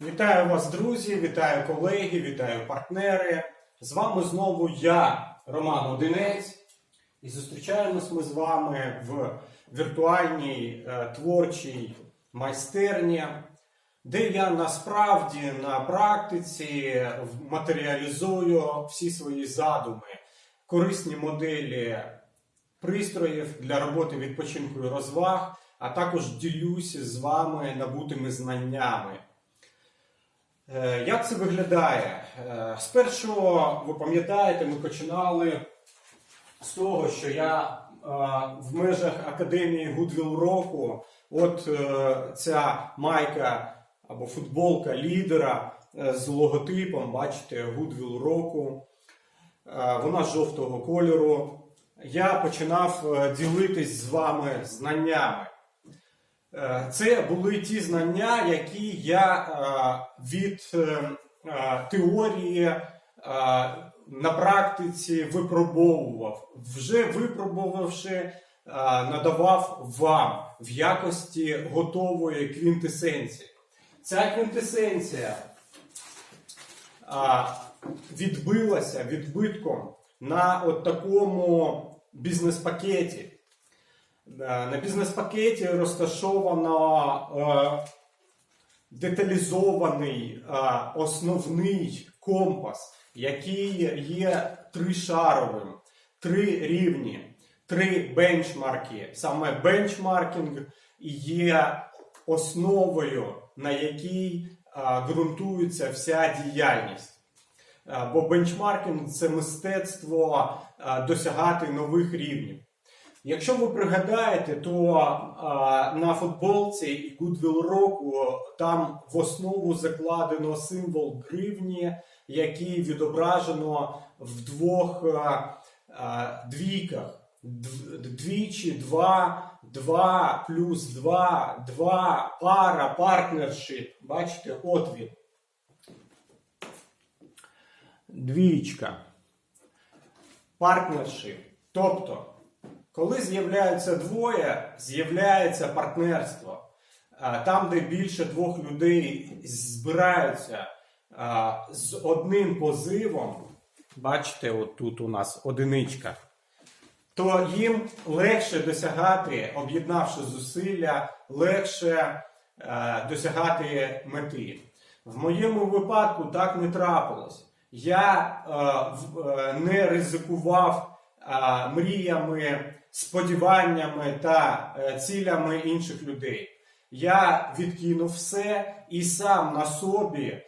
Вітаю вас, друзі, вітаю колеги, вітаю партнери. З вами знову я, Роман Одинець, і зустрічаємось ми з вами в віртуальній е, творчій майстерні, де я насправді на практиці матеріалізую всі свої задуми, корисні моделі пристроїв для роботи відпочинку і розваг, а також ділюся з вами набутими знаннями. Е, Як це виглядає? Е, Спершу, ви пам'ятаєте, ми починали з того, що я е, в межах Академії Goodwill року, от ця майка або футболка лідера з логотипом, бачите, Goodwill року, вона жовтого кольору. Я починав ділитись з вами знаннями. Е, Це були ті знання, які я е, від е, теорії на практиці випробовував. Вже випробувавши, надавав вам в якості готової квінтесенції. Ця квінтесенція відбилася відбитком на от такому бізнес-пакеті. Е, На бізнес-пакеті розташовано е, деталізований е, основний компас, який є тришаровим, три рівні, три бенчмарки. Саме бенчмаркінг є основою, на якій ґрунтується вся діяльність. Бо бенчмаркінг це мистецтво досягати нових рівнів. Якщо ви пригадаєте, то а, на футболці і Goodwill року там в основу закладено символ гривні, який відображено в двох а, а, двійках. Двічі, два, два плюс два, два, пара, партнершип. Бачите, от він. Двічка. Партнершип. Тобто, коли з'являються двоє, з'являється партнерство. Там, де більше двох людей збираються з одним позивом, бачите, от тут у нас одиничка, то їм легше досягати, об'єднавши зусилля, легше досягати мети. В моєму випадку так не трапилось. Я е, е, не ризикував мріями, сподіваннями та е, цілями інших людей. Я відкинув все і сам на собі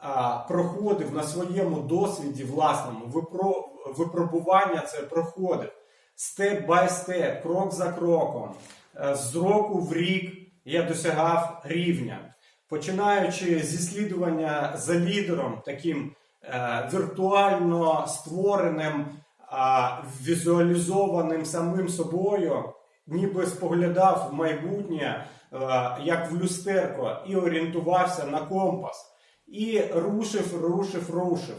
а, проходив на своєму досвіді власному випро, випробування це проходив степ бай степ, крок за кроком. Е, З року в рік я досягав рівня. Починаючи зі слідування за лідером, таким е, віртуально створеним, візуалізованим самим собою, ніби споглядав в майбутнє, е, як в люстерко, і орієнтувався на компас. І рушив, рушив, рушив,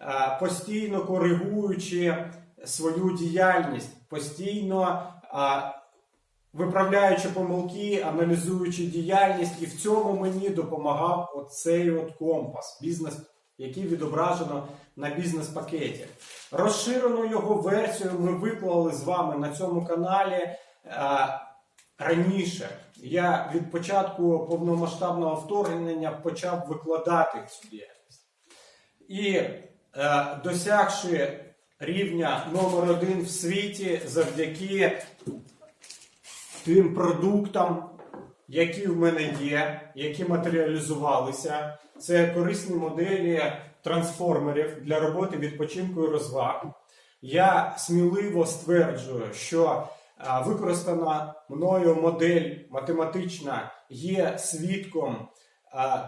е, постійно коригуючи свою діяльність, постійно виправляючи помилки, аналізуючи діяльність, і в цьому мені допомагав оцей от компас, бізнес, який відображено на бізнес-пакеті. Розширену його версію ми виклали з вами на цьому каналі. е, Раніше я від початку повномасштабного вторгнення почав викладати цю діяльність. І е, досягши рівня номер один в світі завдяки тим продуктам, які в мене є, які матеріалізувалися, це корисні моделі трансформерів для роботи відпочинку і розваг. Я сміливо стверджую, що використана мною модель математична є свідком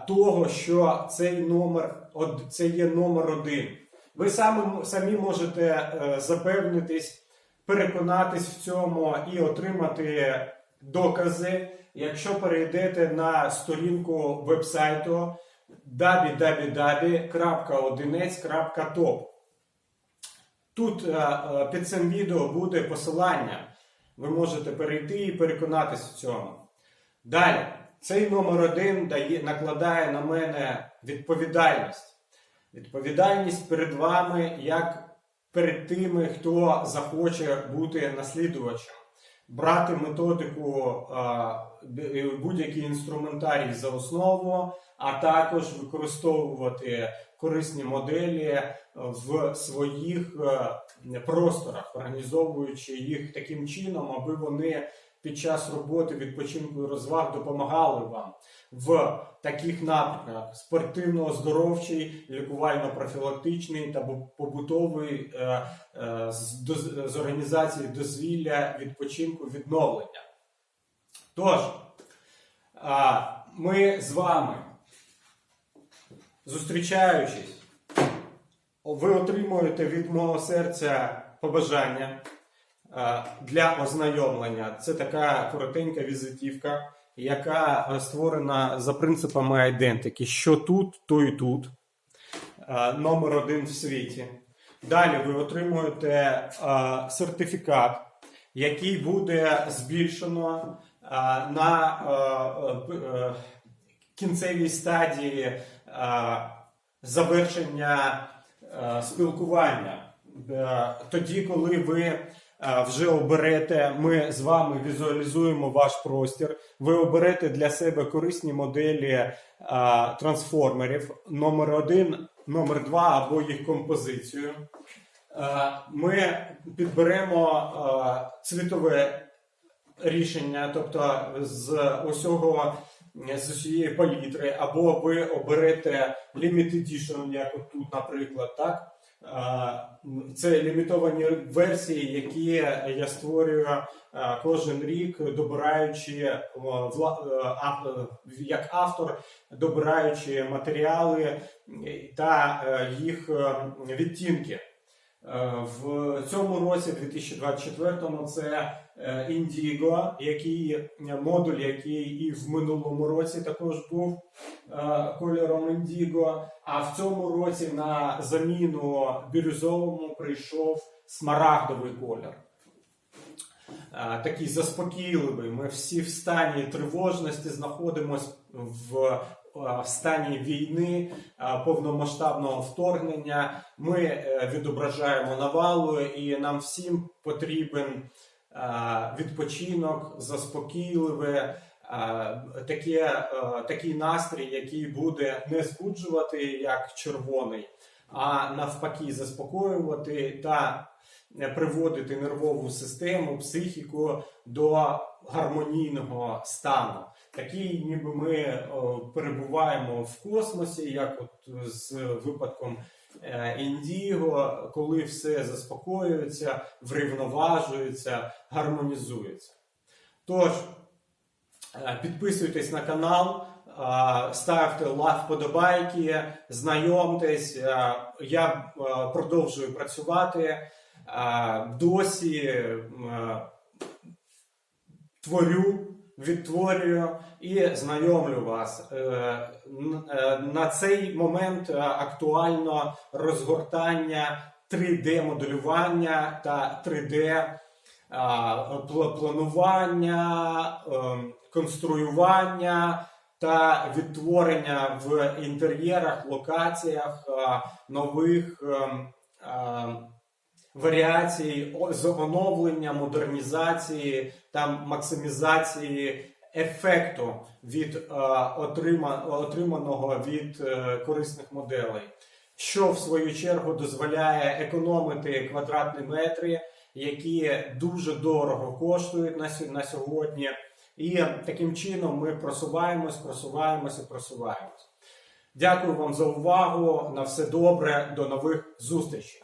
того, що цей номер це є номер один. Ви самі, самі можете е, запевнитись, переконатись в цьому і отримати докази, якщо перейдете на сторінку вебсайту www.odinec.top. Тут е, е, під цим відео буде посилання. Ви можете перейти і переконатись в цьому. Далі. цей номер один дає, накладає на мене відповідальність. Відповідальність перед вами, як перед тими, хто захоче бути наслідувачем, брати методику будь-який інструментарій за основу, а також використовувати корисні моделі в своїх е, просторах, організовуючи їх таким чином, аби вони під час роботи, відпочинку і розваг допомагали вам в таких напрямках: спортивно-оздоровчий, лікувально-профілактичний та бу- побутовий е, е, з, організації дозвілля, відпочинку, відновлення. Тож, ми з вами, зустрічаючись, ви отримуєте від мого серця побажання для ознайомлення. Це така коротенька візитівка, яка е, створена за принципами айдентики. Що тут, то і тут. Е, Номер один в світі. Далі ви отримуєте е, сертифікат, який буде збільшено е, на е, е, е, кінцевій стадії е, завершення е, спілкування. Е, Тоді, коли ви е, вже оберете, ми з вами візуалізуємо ваш простір. Ви оберете для себе корисні моделі е, трансформерів номер один, номер два або їх композицію. Е, Ми підберемо е, цвітове рішення, тобто з усього з усієї палітри, або ви оберете Limited Edition, як от тут, наприклад, так. Це лімітовані версії, які я створюю кожен рік, добираючи е, е, як автор, добираючи матеріали та е, їх відтінки. Е, В цьому році, 2024-му, це е, Indigo, який е, модуль, який і в минулому році також був е, кольором Indigo. А в цьому році на заміну бірюзовому прийшов смарагдовий колір. Е, Такий заспокійливий. Ми всі в стані тривожності знаходимося в, е, в стані війни, е, повномасштабного вторгнення. Ми е, відображаємо навалу, і нам всім потрібен е, відпочинок, заспокійливе. е, Таке, е, такий настрій, який буде не збуджувати як червоний, а навпаки, заспокоювати та е, приводити нервову систему, психіку до гармонійного стану. Такий, ніби ми о, перебуваємо в космосі, як от з випадком е, Індіго, коли все заспокоюється, врівноважується, гармонізується. Тож, е, підписуйтесь на канал, е, ставте лайк вподобайки, знайомтесь. Е, Я е, продовжую працювати. Досі творю, відтворюю і знайомлю вас. Е, е, На цей момент е, актуально розгортання 3D-моделювання та 3D планування, ем, конструювання та відтворення в інтер'єрах, локаціях нових о- з оновлення, модернізації та максимізації ефекту від е, отрима, отриманого від е, корисних моделей, що в свою чергу дозволяє економити квадратні метри, які дуже дорого коштують на, на сьогодні. І таким чином ми просуваємось, просуваємось і просуваємось. Дякую вам за увагу. На все добре. До нових зустрічей.